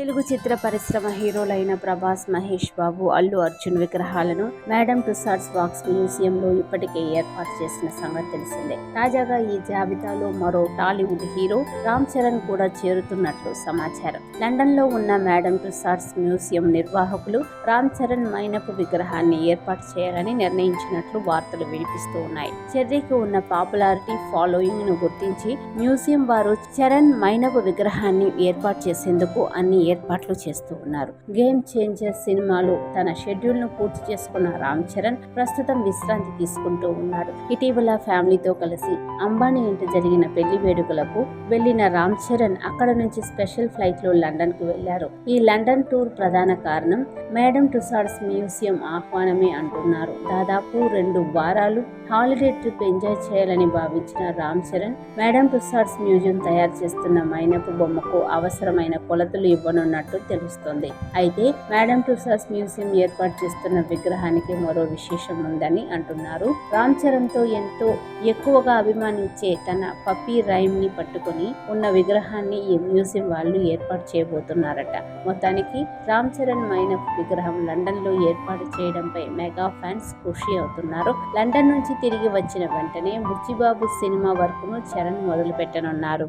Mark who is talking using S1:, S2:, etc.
S1: తెలుగు చిత్ర పరిశ్రమ హీరోలైన ప్రభాస్ మహేష్ బాబు అల్లు అర్జున్ విగ్రహాలను madam Tussauds box museum లో ఇప్పటికే ఏర్పాటు చేసిన సంగతి తెలిసిందే. తాజాగా ఈ జాబితాలో మరో టాలీవుడ్ హీరో రామ్ చరణ్ కూడా చేరుతున్నట్లు సమాచారం. లండన్లో ఉన్న మేడం టుసార్ట్స్ మ్యూజియం నిర్వాహకులు రామ్ చరణ్ మైనపు విగ్రహాన్ని ఏర్పాటు చేయాలని నిర్ణయించినట్లు వార్తలు వినిపిస్తూ ఉన్నాయి. చెర్రీకి ఉన్న పాపులారిటీ ఫాలోయింగ్ను గుర్తించి మ్యూజియం వారు చరణ్ మైనపు విగ్రహాన్ని ఏర్పాటు చేసేందుకు అన్ని ఏర్పాట్లు చేస్తూ ఉన్నారు. గేమ్ చేంజర్ సినిమాలు తన షెడ్యూల్ను పూర్తి చేసుకున్న రామ్ చరణ్ ప్రస్తుతం విశ్రాంతి తీసుకుంటూ ఉన్నాడు. ఇటీవల ఫ్యామిలీతో కలిసి అంబానీ ఇంటి జరిగిన పెళ్ళి వేడుకలకు వెళ్ళిన రామ్ చరణ్ అక్కడ నుంచి స్పెషల్ ఫ్లైట్లో లండన్కు వెళ్ళారు ఈ లండన్ టూర్ ప్రధాన కారణం మేడం టుసార్డ్స్ మ్యూజియం ఆహ్వానమే అంటున్నారు. దాదాపు రెండు వారాలు హాలిడే ట్రిప్ ఎంజాయ్ చేయాలని భావించిన Ram Charan Madame Tussauds museum తయారు చేస్తున్న మైనపు బొమ్మకు అవసరమైన కొలతలు ఇవ్వనున్నట్టు తెలుస్తుంది. అయితే మేడం టుసాస్ మ్యూజియం ఏర్పాటు చేస్తున్న విగ్రహానికి మరో విశేషం ఉందని అంటున్నారు. రామ్ చరణ్తో ఎంతో ఎక్కువగా అభిమానించే తన పప్పీ రైమ్ని పట్టుకొని ఉన్న విగ్రహాన్ని ఈ మ్యూజియం వాళ్ళు ఏర్పాటు చేయబోతున్నారట. మొత్తానికి రామ్ చరణ్ మైన విగ్రహం లండన్లో ఏర్పాటు చేయడంపై మెగా ఫ్యాన్స్ ఖుషి అవుతున్నారు. లండన్ నుంచి తిరిగి వచ్చిన వెంటనే బుచ్చిబాబు సినిమా వర్క్ను చరణ్ మొదలు పెట్టనున్నారు